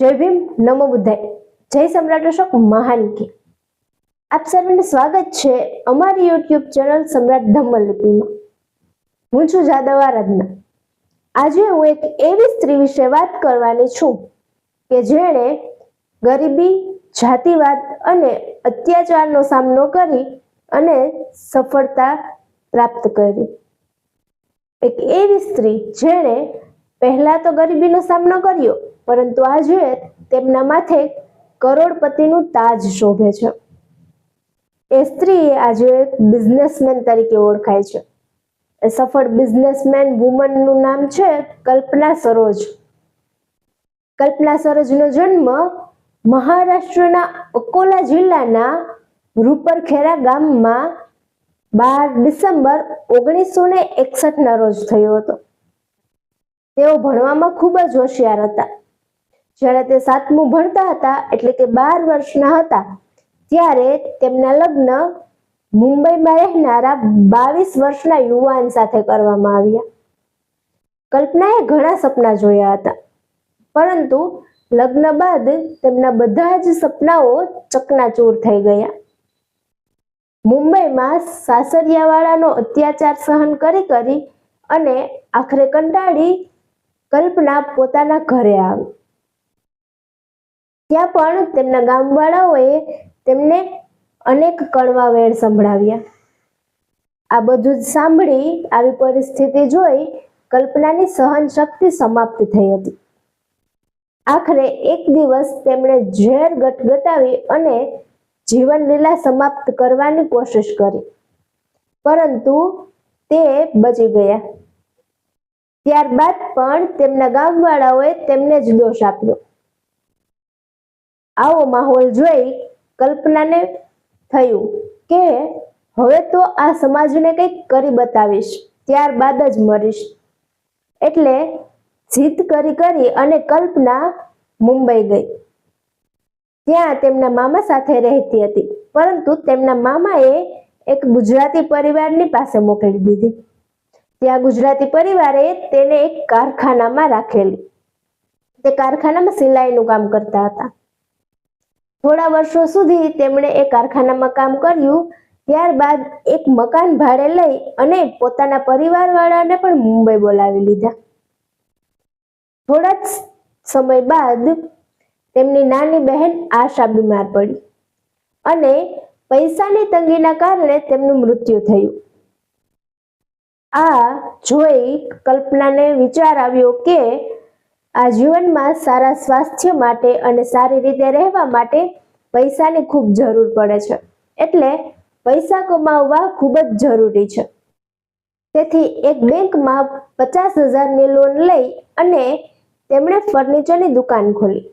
જય ભીમ, નમો બુદ્ધાય. જય સમ્રાટ અશોક મહાન કી આપ સર્વને સ્વાગત છે અમારી યુટ્યુબ ચેનલ સમ્રાટ ધમ્મલ લિપિમાં. હું છું જાદવ આરાધના. આજે હું એક એવી સ્ત્રી વિશે વાત કરવાની છું કે જેણે ગરીબી, જાતિવાદ અને અત્યાચારનો સામનો કરી અને સફળતા પ્રાપ્ત કરી. એક એવી સ્ત્રી જેણે પહેલા તો ગરીબીનો સામનો કર્યો પરંતુ આજે તેમના માથે કરોડપતિનું તાજ શોભે છે. એ સ્ત્રી આજે બિઝનેસમેન તરીકે ઓળખાય છે. એ સફળ બિઝનેસમેન વુમનનું નામ છે કલ્પના સરોજ. કલ્પના સરોજનો જન્મ મહારાષ્ટ્રના અકોલા જિલ્લાના રૂપરખેરા ગામમાં બાર ડિસેમ્બર ઓગણીસો ને એકસઠના રોજ થયો હતો. તેઓ ભણવામાં ખૂબ જ હોશિયાર હતા. જ્યારે તે સાતમું ભણતા હતા, એટલે કે બાર વર્ષના હતા, ત્યારે તેમના લગ્ન મુંબઈમાં રહેનારા બાવીસ વર્ષના યુવાન સાથે કરવામાં આવ્યા. કલ્પનાએ ઘણા સપના જોયા હતા, પરંતુ લગ્ન બાદ તેમના બધા જ સપનાઓ ચકનાચૂર થઈ ગયા. મુંબઈમાં સાસરિયાવાળાનો અત્યાચાર સહન કરી કરી અને આખરે કંટાળી કલ્પના પોતાના ઘરે આવી. ત્યાં પણ તેમના ગામવાળાઓએ તેમને અનેક કડવા વેણ સંભળાવ્યા. આ બધું સાંભળી આવી પરિસ્થિતિ જોઈ કલ્પનાની સહન શક્તિ સમાપ્ત થઈ હતી. આખરે એક દિવસ તેમણે ઝેર ગટગટાવી અને જીવન લીલા સમાપ્ત કરવાની કોશિશ કરી. પરંતુ તે બચી ગયા. ત્યારબાદ પણ તેમના ગામવાળાઓએ તેમને જ દોષ આપ્યો. આવો માહોલ જોઈ કલ્પનાને થયું કે હવે તો આ સમાજને કંઈક કરી બતાવીશ, ત્યારબાદ જ મરીશ. એટલે જીદ કરી કરી અને કલ્પના મુંબઈ ગઈ. ત્યાં તેમના મામા સાથે રહેતી હતી, પરંતુ તેમના મામાએ એક ગુજરાતી પરિવારની પાસે મોકલી દીધી. ત્યાં ગુજરાતી પરિવારે તેને એક કારખાનામાં રાખેલી. તે કારખાનામાં સિલાઈનું કામ કરતા હતા. થોડા વર્ષો સુધી તેમણે એ કારખાનામાં કામ કર્યું, ત્યારબાદ એક મકાન ભાડે લઈ અને પોતાના પરિવારવાળાને પણ મુંબઈ બોલાવી લીધા. થોડા જ સમય બાદ તેમની નાની બહેન આશા બીમાર પડી અને પૈસાની તંગીના કારણે તેમનું મૃત્યુ થયું. આ જોઈ કલ્પનાને વિચાર આવ્યો કે આ જીવનમાં સારા સ્વાસ્થ્ય માટે અને સારી રીતે રહેવા માટે પૈસાની ખૂબ જરૂર પડે છે. એટલે પૈસા કમાવવા ખૂબ જ જરૂરી છે. તેથી એક બેંકમાં પચાસ હજારની લોન લઈ અને તેમણે ફર્નિચરની દુકાન ખોલી.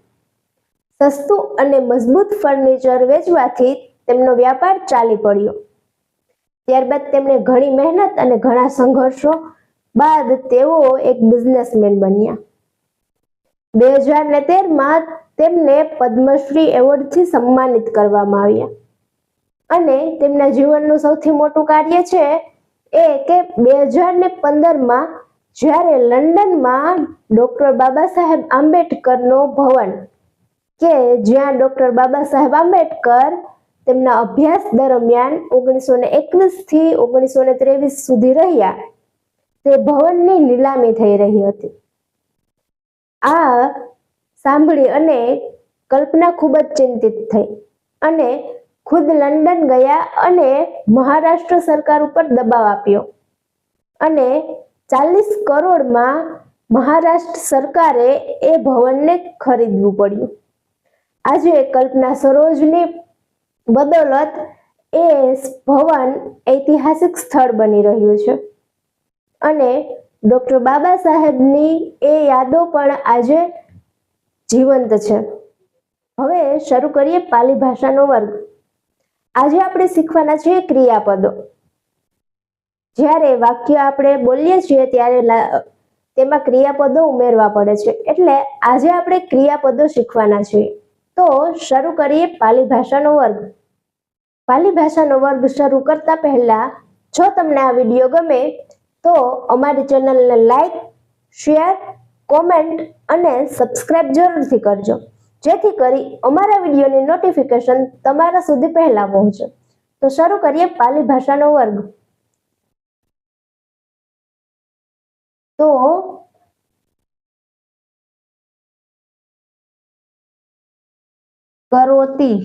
સસ્તું અને મજબૂત ફર્નિચર વેચવાથી તેમનો વ્યાપાર ચાલી પડ્યો. ત્યારબાદ તેમણે ઘણી મહેનત અને ઘણા સંઘર્ષો બાદ તેઓ એક બિઝનેસમેન બન્યા. બે હજાર ને તેરમાં તેમને પદ્મશ્રી એવોર્ડથી સન્માનિત કરવામાં આવ્યા. અને તેમના જીવનનું સૌથી મોટું કાર્ય છે એ કે બે હજાર ને પંદરમાં જ્યારે લંડનમાં ડોક્ટર બાબા સાહેબ આંબેડકરનો ભવન કે જ્યાં ડોક્ટર બાબા સાહેબ આંબેડકર તેમના અભ્યાસ દરમિયાન ઓગણીસો ને એકવીસથી ઓગણીસો ને ત્રેવીસ સુધી રહ્યા, તે ભવનની નીલામી થઈ રહી હતી. આ સાંભળી અને કલ્પના ખૂબ જ ચિંતિત થઈ અને ખુદ લંડન ગયા અને મહારાષ્ટ્ર સરકાર ઉપર દબાવ આપ્યો. અને ચાલીસ કરોડમાં મહારાષ્ટ્ર સરકારે એ ભવનને ખરીદવું પડ્યું. આજે કલ્પના સરોજની બદોલત એ ભવન ઐતિહાસિક સ્થળ બની રહ્યું છે. અને ડોક્ટર બાબા સાહેબની એ યાદો પણ આજે જીવંત છે. હવે શરૂ કરીએ પાલી ભાષાનો વર્ગ. આજે આપણે શીખવાના છીએ ક્રિયાપદો. જ્યારે વાક્ય આપણે બોલીએ છીએ ત્યારે તેમાં ક્રિયાપદો ઉમેરવા પડે છે. એટલે આજે આપણે ક્રિયાપદો શીખવાના છીએ. તો શરૂ કરીએ પાલી ભાષાનો વર્ગ. પાલી ભાષાનો વર્ગ શરૂ કરતા પહેલા જો તમને આ વીડિયો ગમે તો અમારી ચેનલને લાઈક, શેર, કોમેન્ટ અને સબસ્ક્રાઇબ જરૂરથી કરજો. જેથી કરી અમારા વિડીયોની નોટિફિકેશન તમારા સુધી પહેલા પહોંચે. તો શરૂ કરીએ પાલી ભાષાનો વર્ગ. તો કરોતી.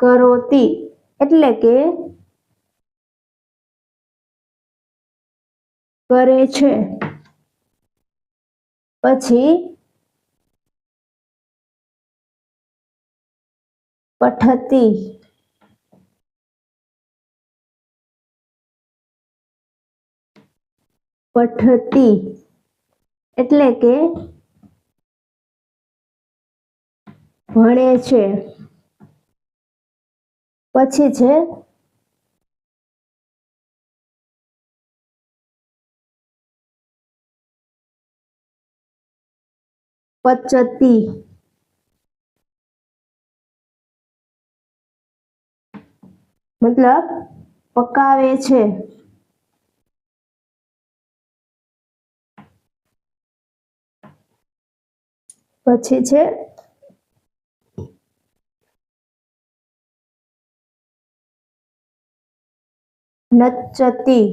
કરોતી. એટલે કે કરે છે. પછી પઠતી. પઠતી. એટલે કે ભણે છે. પછી છે પચતી મતલબ પકાવે છે. પછી છે નચતી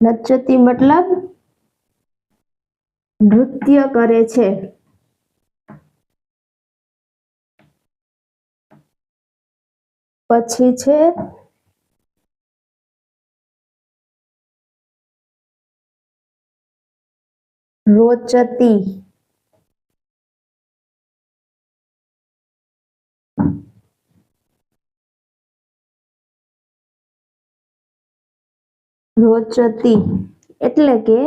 નચતી મતલબ નૃત્ય કરે છે પછી છે રોચતી રોચતી એટલે કે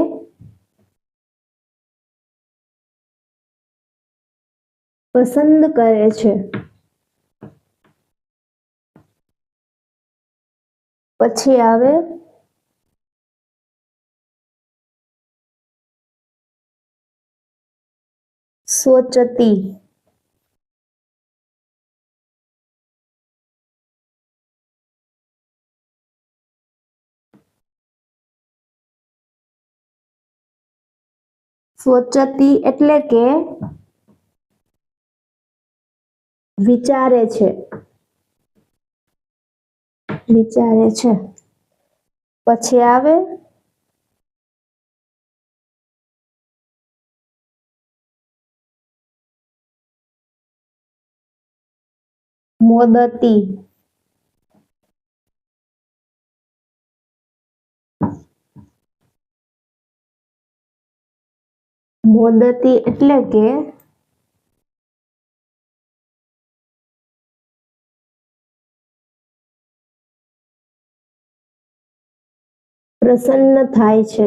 પસંદ કરે છે. પછી આવે સોચતી સોચતી એટલે કે વિચારે છે. વિચારે છે. પછી આવે મોદતી. મોદતી એટલે કે પ્રસન્ન થાય છે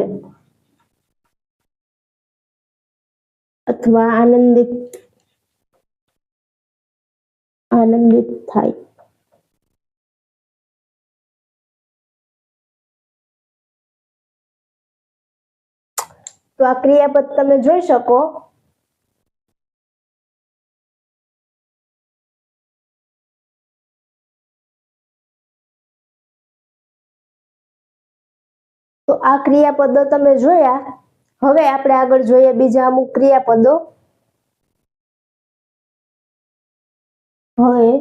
અથવા આનંદિત આનંદિત થાય. તો આ ક્રિયાપદ તમે જોઈ શકો. તો આ ક્રિયાપદો તમે જોયા. હવે આપણે આગળ જોઈએ બીજા અમુક ક્રિયાપદો. હવે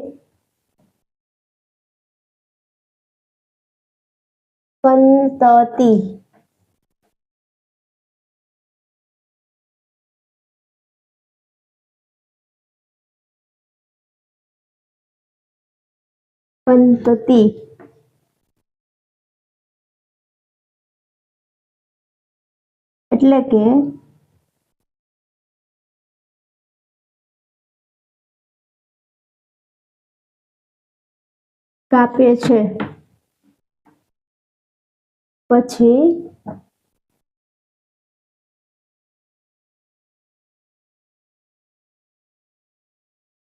કંતતી કંતતી એટલે કે કાપે છે. પછી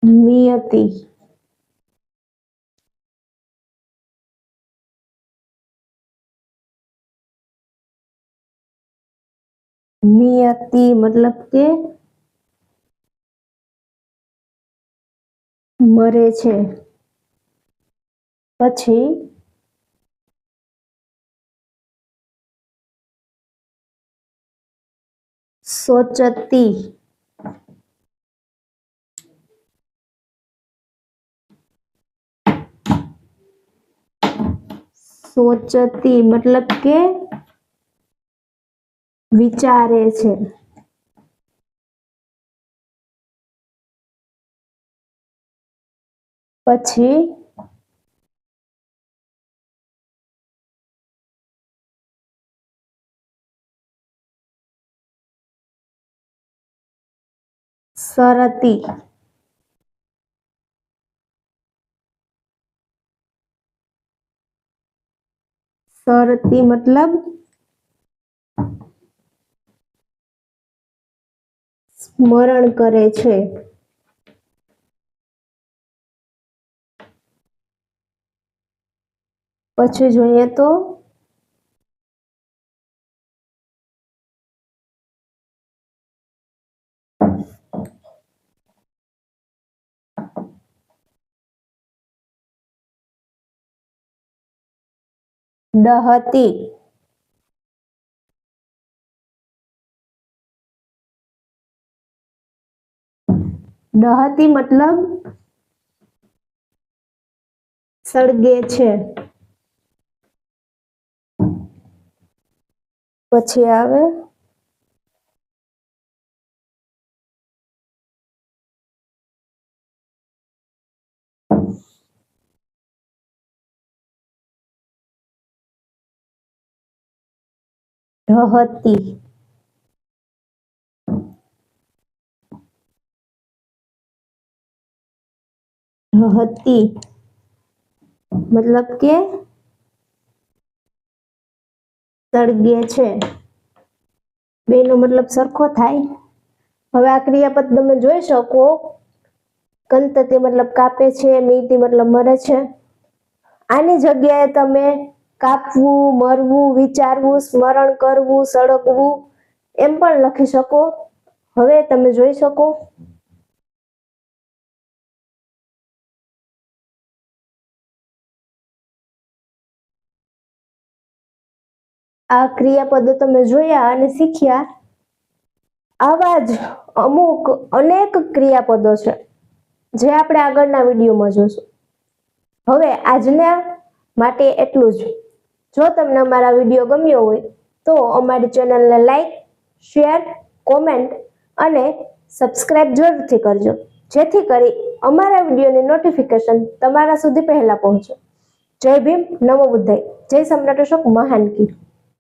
નિયતિ. मियति मतलब के मरे छे। पछी सोचती। सोचती मतलब के વિચારે છે. પછી સરતી. સરતી મતલબ સ્મરણ કરે છે. પછી જોઈએ તો ડહતી ડહતી મતલબ સળગે છે. પછી આવે ઢહતી ઢહતી મતલબ કે સળગે છે. બેનો મતલબ સરખો થાય. હવે આ ક્રિયાપદ તમે જોઈ શકો. કંતતી મતલબ કાપે છે મીતી મતલબ મરે છે. આની જગ્યાએ તમે કાપવું, મરવું, વિચારવું, સ્મરણ કરવું, સળગવું એમ પણ લખી શકો. હવે તમે જોઈ શકો. આ ક્રિયાપદો તમે જોયા અને શીખ્યા. આવા જ અમુક અનેક ક્રિયાપદો છે, જે આપણે આગળના વિડીયોમાં જોશું. હવે આજના માટે એટલું જ. જો તમને અમારા વીડિયો ગમ્યો હોય, તો અમારી ચેનલને લાઈક, શેર, કોમેન્ટ અને સબસ્ક્રાઇબ જરૂરથી કરજો. જેથી કરી અમારા વિડીયોની નોટિફિકેશન તમારા સુધી પહેલાં પહોંચે. જય ભીમ, નમો બુદ્ધાય. જય સમ્રાટ અશોક મહાન કી.